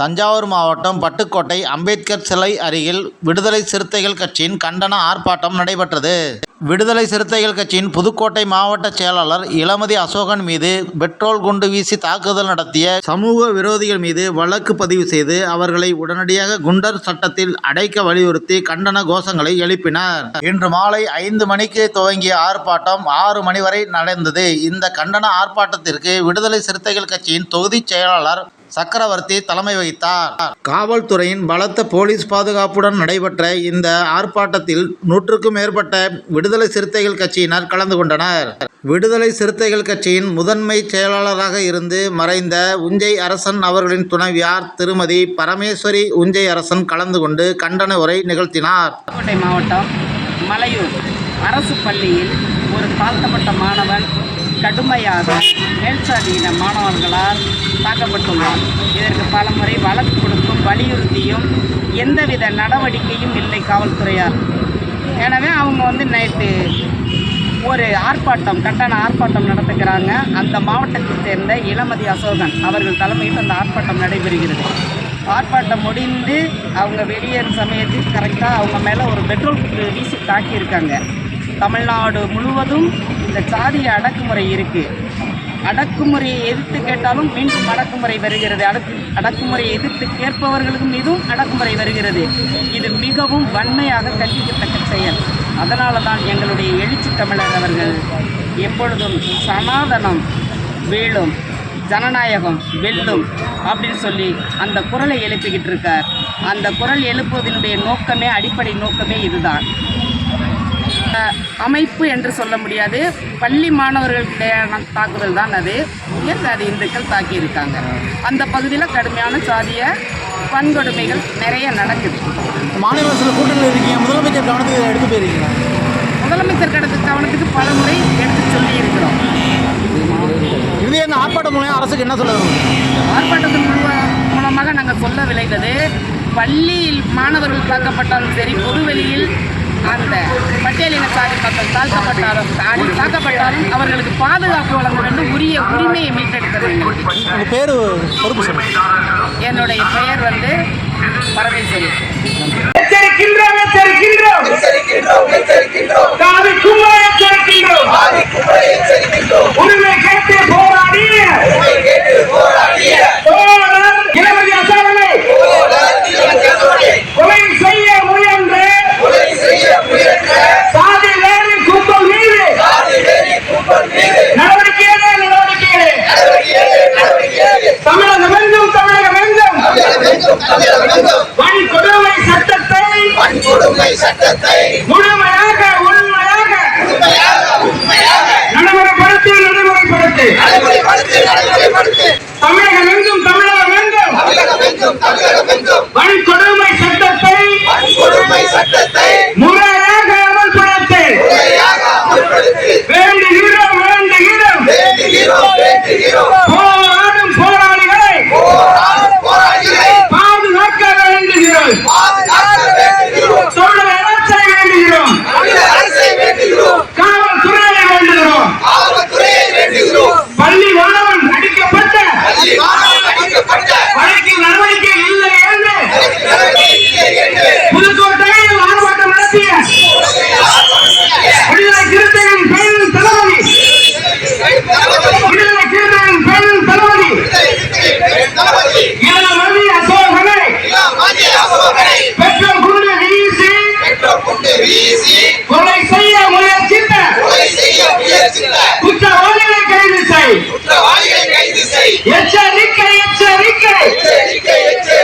தஞ்சாவூர் மாவட்டம் பட்டுக்கோட்டை அம்பேத்கர் சிலை அருகில் விடுதலை சிறுத்தைகள் கட்சியின் கண்டன ஆர்ப்பாட்டம் நடைபெற்றது. விடுதலை சிறுத்தைகள் கட்சியின் புதுக்கோட்டை மாவட்ட செயலாளர் இளமதி அசோகன் மீது பெட்ரோல் குண்டு வீசி தாக்குதல் நடத்திய சமூக விரோதிகள் மீது வழக்கு பதிவு செய்து அவர்களை உடனடியாக குண்டர் சட்டத்தில் அடைக்க வலியுறுத்தி கண்டன கோஷங்களை எழுப்பினர். இன்று மாலை ஐந்து மணிக்கு துவங்கிய ஆர்ப்பாட்டம் ஆறு மணி வரை நடந்தது. இந்த கண்டன ஆர்ப்பாட்டத்திற்கு விடுதலை சிறுத்தைகள் கட்சியின் தொகுதி செயலாளர் சக்கரவர்த்தி தலைமை வகித்தார். காவல்துறையின் பலத்த போலீஸ் பாதுகாப்புடன் நடைபெற்ற இந்த ஆர்ப்பாட்டத்தில் நூற்றுக்கும் மேற்பட்ட விடுதலை சிறுத்தைகள் கட்சியினர் கலந்து கொண்டனர். விடுதலை சிறுத்தைகள் கட்சியின் முதன்மை செயலாளராக இருந்து மறைந்த உஞ்சை அரசன் அவர்களின் துணைவியார் திருமதி பரமேஸ்வரி உஞ்சை அரசன் கலந்து கொண்டு கண்டன உரை நிகழ்த்தினார். மாவட்டம் மலையூர் அரசு பள்ளியில் ஒரு தாழ்த்தப்பட்ட மாணவன் கடுமையாக மேல்சாதியின மாணவர்களால் தாக்கப்பட்டுள்ளார் இதற்கு பலமுறை வழக்கு கொடுத்தும் வலியுறுத்தியும் எந்தவித நடவடிக்கையும் இல்லை காவல்துறையால். எனவே அவங்க வந்து நேற்று ஒரு ஆர்ப்பாட்டம் கட்டண ஆர்ப்பாட்டம் நடத்துகிறாங்க. அந்த மாவட்டத்தைச் சேர்ந்த இளமதி அசோகன் அவர்கள் தலைமையில் அந்த ஆர்ப்பாட்டம் நடைபெறுகிறது. ஆர்ப்பாட்டம் முடிந்து அவங்க வெளியேறும் சமயத்தில் கரெக்டாக அவங்க மேலே ஒரு பெட்ரோல் வீசி தாக்கியிருக்காங்க. தமிழ்நாடு முழுவதும் இந்த சாதிய அடக்குமுறை இருக்குது அடக்குமுறையை எதிர்த்து கேட்டாலும் மீண்டும் அடக்குமுறை வருகிறது. அடக்கு அடக்குமுறையை எதிர்த்து கேட்பவர்களுக்கும் மீதும் அடக்குமுறை வருகிறது. இது மிகவும் வன்மையாக கண்டிக்கத்தக்க செயல். அதனால தான் எங்களுடைய எழுச்சி தமிழர் அவர்கள் எப்பொழுதும் சனாதனம் வீழும் ஜனநாயகம் வெல்லும் அப்படின்னு சொல்லி அந்த குரலை எழுப்பிக்கிட்டு இருக்கார் அந்த குரல் எழுப்புவதனுடைய நோக்கமே அடிப்படை நோக்கமே இதுதான். அமைப்பு என்று சொல்ல முடியாது. பள்ளி மாணவர்களுக்கிடையான தாக்குதல் தான் அது. உயர் சாதி இந்துக்கள் தாக்கியிருக்காங்க. அந்த பகுதியில் கடுமையான சாதிய வன்கொடுமைகள் நிறைய நடக்குது. மாநில அரசில் கூட்டணியில் இருக்கீங்க. முதலமைச்சர் கவனத்துக்கு எடுத்து போயிருக்கீங்க முதலமைச்சர் கடந்த கவனத்துக்கு பல முறை எடுத்து சொல்லி இருக்கிறோம் இது என்ன ஆர்ப்பாட்டம் மூலம் அரசுக்கு என்ன சொல்ல ஆர்ப்பாட்டத்தின் மூல- மூலமாக நாங்கள் சொல்ல விளைந்தது பள்ளியில் மாணவர்கள் தாக்கப்பட்டாலும் சரி பொதுவெளியில் அந்த பட்டியலின சாதி மக்கள் தாழ்த்தப்பட்டாலும் தாடி தாக்கப்பட்டாலும் அவர்களுக்கு பாதுகாப்பு வழங்க வேண்டும் உரிய உரிமையை மீட்டெடுக்க வேண்டும் பேர் பொறுப்பு என்னுடைய பெயர் வந்து பரமேஸ்வரி. சட்டத்தை குற்றவாளிகளை கைது செய். குற்றவாளிகளை கைது செய். எச்சரிக்கை எச்சரிக்கை. எச்சரிக்கை எச்சரிக்கை.